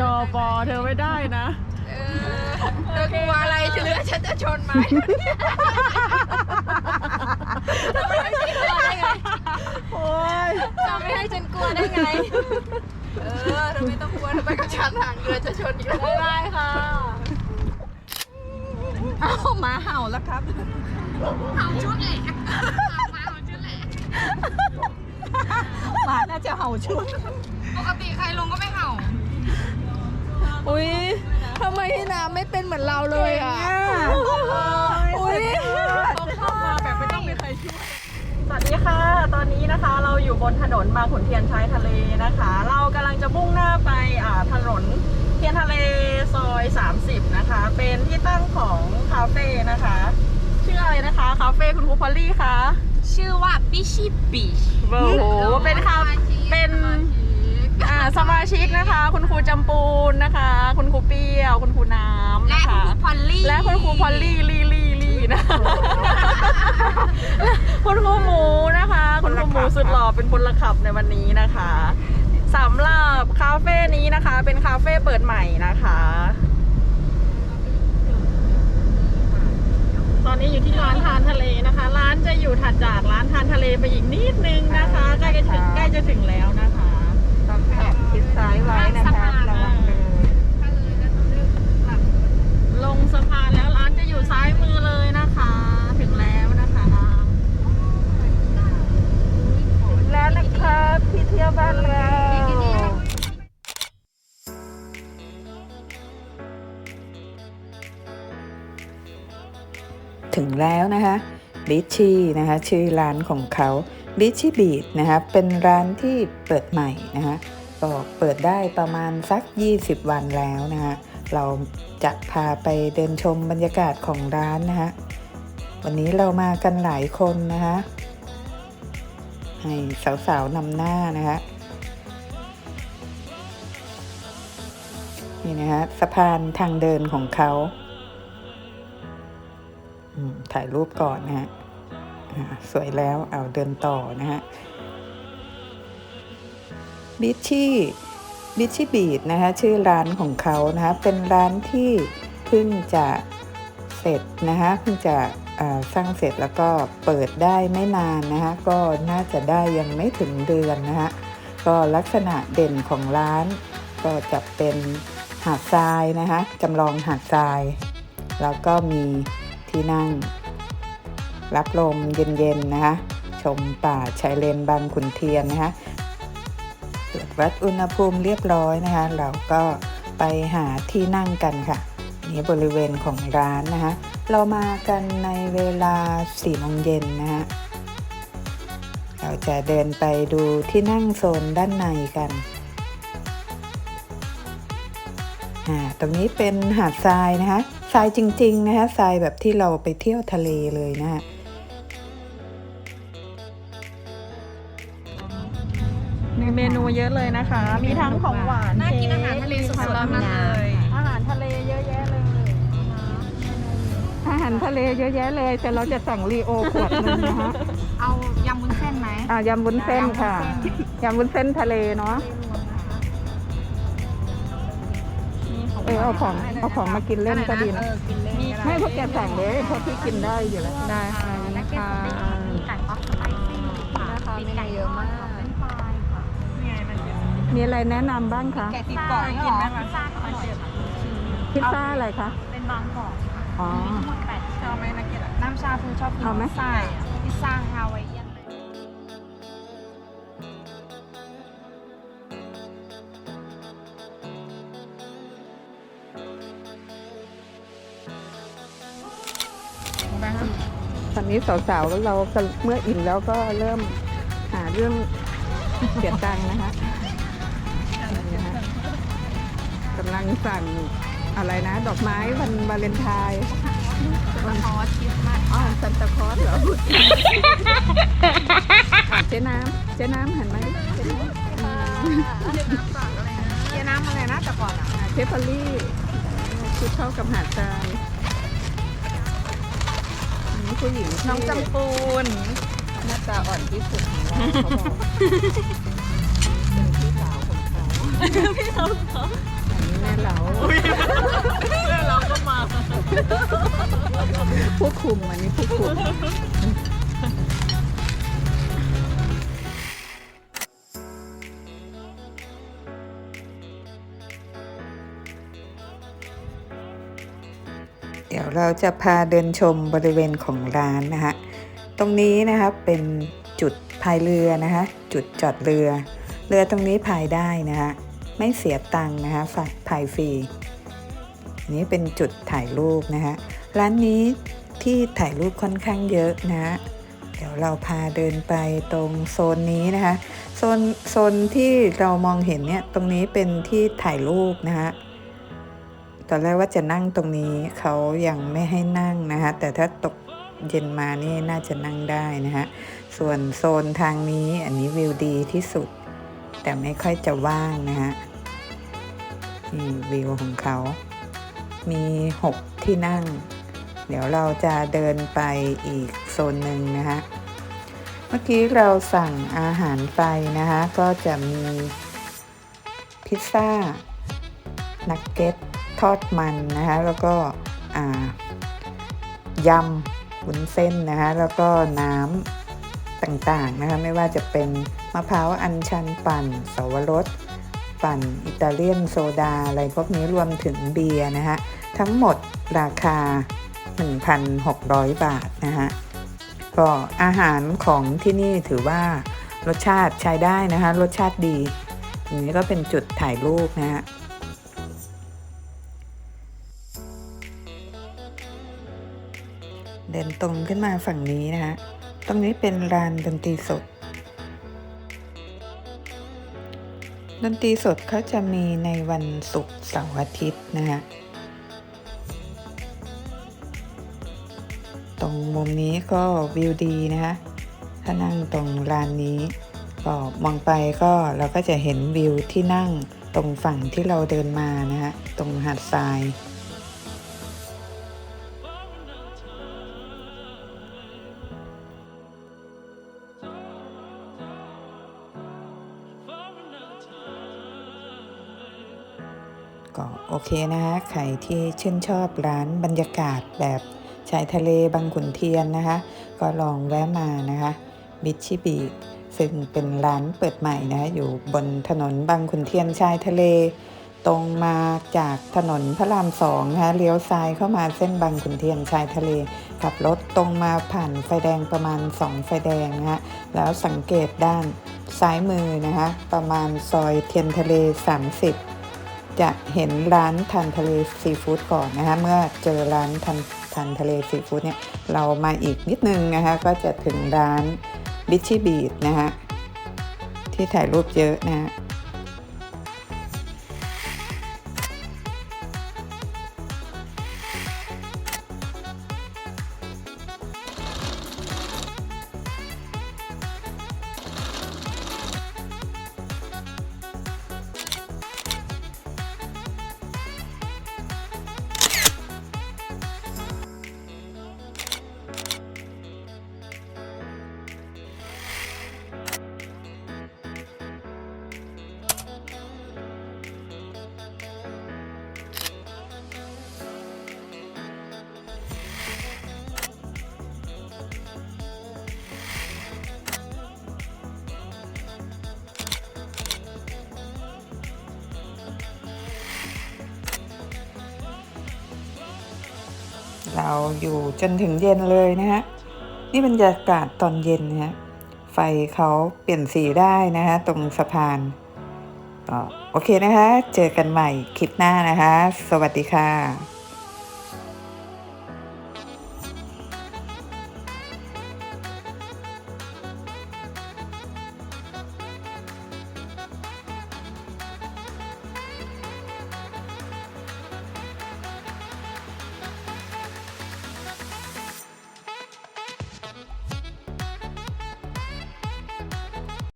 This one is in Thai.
จอบอเธอไม่ได้นะ เออเธอกลัวอะไรเรือฉันจะชนไหมจะไม่ให้ฉันกลัวได้ไงโอ้ยจะไม่ให้ฉันกลัวได้ไง เออเธอไม่ต้องกลัวเธอไปกับฉันห่างเรือจะชนอีกแล้วบ๊ายบายค่ะเอาหมาเห่าแล้วครับ เห่าชุดแหละหมาเห่าชุดแหละหมาน่าจะเห่าชุด ปกติใครลงก็ไม่เห่า อุ้ยทำไมพี่น้ำไม่เป็นเหมือนเราเลยอะ อุ้ยเขาเข้ามาแบบไม่ต้องมีใครช่วย สวัสดีค่ะ ตอนนี้นะคะเราอยู่บนถนนบางขุนเทียนชายทะเลนะคะ เรากำลังจะมุ่งหน้าไปอ่าถนนเทียนทะเลซอย 30 นะคะ เป็นที่ตั้งของคาเฟ่นะคะ ชื่ออะไรนะคะ คาเฟ่คุณครูพอลลี่คะ ชื่อว่าบิชิบีชโอ้โห เป็นคาเป็นอ่า สมาชิกนะคะ คุณครูจำปูนนะคะ คุณครูเปรี้ยว คุณครูน้ำและนะคุณคะ ครูพอลลี่และคุณครูพอลลี่ลี่ลี่ลี่นะ คุณครูหมูนะคะ คุณครูหมูสุดหล่อเป็นพลขับในวันนี้นะคะสำหรับคาเฟ่นี้นะคะ เป็นคาเฟ่เปิดใหม่นะคะ ตอนนี้อยู่ที่ร้านทานทะเลนะคะ ร้านจะอยู่ถัดจากร้านทานทะเลไปอีกนิดนึงนะคะ ใกล้จะถึงใกล้จะถึงแล้วนะคะต้องแอบชิด ซ้ายไว้นะคะระวังเลยลงสะพานแล้วร้านจะอยู่ซ้ายมือเลยนะคะ ถึงแล้วนะคะแล้วนะครับที่เที่ยวบ้านเราถึงแล้วนะคะลิชี่นะคะชื่อร้านของเขาลิชี่บีดนะคะเป็นร้านที่เปิดใหม่นะคะ ก็เปิดได้ประมาณสัก 20 วันแล้วนะคะเราจะพาไปเดินชมบรรยากาศของร้านนะคะวันนี้เรามากันหลายคนนะคะให้สาวๆนำหน้านะคะนี่นะคะสะพานทางเดินของเขาถ่ายรูปก่อนนะฮะสวยแล้วเอาเดินต่อนะฮะ บิชชี่บิชชี่บีดนะคะชื่อร้านของเขานะคะเป็นร้านที่เพิ่งจะเสร็จนะคะเพิ่งจะสร้างเสร็จแล้วก็เปิดได้ไม่นานนะคะก็น่าจะได้ยังไม่ถึงเดือนนะคะก็ลักษณะเด่นของร้าน ก็จะเป็นหาดทรายนะคะจำลองหาดทราย แล้วก็มีที่นั่ง รับลมเย็นๆนะคะชมป่าชายเลนบางขุนเทียนนะคะ วัดอุณหภูมิเรียบร้อยนะคะ เราก็ไปหาที่นั่งกันค่ะ นี่บริเวณของร้านนะคะ เรามากันในเวลา4โมงเย็นนะคะเราจะเดินไปดูที่นั่งโซนด้านในกันตรงนี้เป็นหาดทรายนะคะ ทรายจริง ๆ นะคะ ทรายแบบที่เราไปเที่ยวทะเลเลยนะคะ มีเมนูเยอะเลยนะคะ มีทั้งของหวานน่ากินอาหารทะเลสดๆทั้งนั้นเลย อาหารทะเลเยอะแยะเลย อาหารทะเลเยอะแยะเลย แต่เราจะสั่งรีโอขวดนึงนะคะเอายำวุ้นเส้นไหมอ่ายำวุ้นเส้นค่ะยำวุ้นเส้นทะเลเนาะเออเอาของเอาของมากินเล่นก็ดีนะกินเล่นไม่พวกแกสั่งเลยเพราะพี่กินได้อยู่แล้ว ได้ค่ะนะคะมีไก่ป๊อปสไปซี่ค่ะมีไก่เยอะมากเป็นไฟค่ะ มีอะไรแนะนำบ้างคะแกะติดเกาะกินไหมคะพิซซ่าอะไรคะเป็นบางกอกค่ะอ๋อ มีทั้งหมดแปดชอบไหมนักเก็ตน้ำชาฟูชอบกินเอาไหมพิซซ่าพิซซ่าฮาวายเอียนไหมตอนนี้สาวๆเราก็เมื่ออิ่มแล้วก็เริ่มหาเรื่องเสียตังค์นะคะ ลังสั่งอะไรนะ ดอกไม้วันวาเลนไทน์วันฮอสคริสต์มาสอ๋อซันตาคลอสเหรออะเจ๊น้ำเจ๊น้ำเห็นไหมเจ๊น้ำอ่าเกียร์น้ำอะไรนะแต่ก่อนอะเทฟฟอรี่ชุดเข้ากับหาดทรายอันนี้ผู้หญิงที่น้องจำปูนหน้าตาอ่อนที่สุดของร้านเขาบอกเป็นพี่สาวของเขา ม่เราอุ้ยเพื่อนเราก็มาผู้คุมอันนี้ผู้คุมเดี๋ยวเราจะพาเดินชมบริเวณของร้านนะคะตรงนี้นะคะเป็นจุดพายเรือนะคะจุดจอดเรือ เรือตรงนี้พายได้นะคะ ไม่เสียตังค์นะคะฝากพายฟรีอันนี้เป็นจุดถ่ายรูปนะคะร้านนี้ที่ถ่ายรูปค่อนข้างเยอะนะ เดี๋ยวเราพาเดินไปตรงโซนนี้นะคะ โซนโซนที่เรามองเห็นเนี่ยตรงนี้เป็นที่ถ่ายรูปนะคะตอนแรกว่าจะนั่งตรงนี้เขายังไม่ให้นั่งนะคะแต่ถ้าตกเย็นมานี่น่าจะนั่งได้นะคะส่วนโซนทางนี้อันนี้วิวดีที่สุด แต่ไม่ค่อยจะว่างนะคะนี่วิวของเขา มี 6 ที่นั่ง เดี๋ยวเราจะเดินไปอีกโซนหนึ่งนะคะเมื่อกี้เราสั่งอาหารไปนะคะ ก็จะมีพิซซ่า นักเก็ต ทอดมันนะคะ แล้วก็ยำวุ้นเส้นนะคะ แล้วก็น้ำต่างๆนะคะ ไม่ว่าจะเป็น มะพร้าวอัญชันปั่นสวรสปั่นอิตาเลียนโซดา อะไรพวกนี้รวมถึงเบียร์นะคะทั้งหมดราคา 1,600 บาทนะคะก็อาหารของที่นี่ถือว่ารสชาติใช้ได้นะคะ รสชาติดีอันนี้ก็เป็นจุดถ่ายรูปนะฮะเดินตรงขึ้นมาฝั่งนี้นะคะตรงนี้เป็นลานดนตรีสด ดนตรีสดเขาจะมีในวันศุกร์เสาร์อาทิตย์นะคะตรงมุมนี้ก็วิวดีนะคะถ้านั่งตรงลานนี้ก็มองไปก็เราก็จะเห็นวิวที่นั่งตรงฝั่งที่เราเดินมานะคะตรงหาดทราย เคนะคะใครที่ชื่นชอบร้านบรรยากาศแบบชายทะเลบางขุนเทียนนะคะ ก็ลองแวะมานะคะบิชชิบีซึ่งเป็นร้านเปิดใหม่นะคะอยู่บนถนนบางขุนเทียนชายทะเล ตรงมาจากถนนพระรามสองนะคะเลี้ยวซ้ายเข้ามาเส้นบางขุนเทียนชายทะเลขับรถตรงมาผ่านไฟแดงประมาณ 2 ไฟแดงนะคะแล้วสังเกตด้านซ้ายมือนะคะประมาณซอยเทียนทะเล 30 จะเห็นร้านทานทะเลซีฟู้ดก่อนนะคะเมื่อเจอร้านทานทานทะเลซีฟู้ดเนี่ยเรามาอีกนิดนึงนะคะก็จะถึงร้านบิชชี่บีดนะคะที่ถ่ายรูปเยอะนะฮะาวอยู่จนถึงเย็นเลยนะฮะนี่บรรยากาศตอนเย็นนะฮะไฟเขาเปลี่ยนสีได้นะฮะตรงสะพานก็โอเคนะคะ เจอกันใหม่คลิปหน้านะคะ สวัสดีค่ะ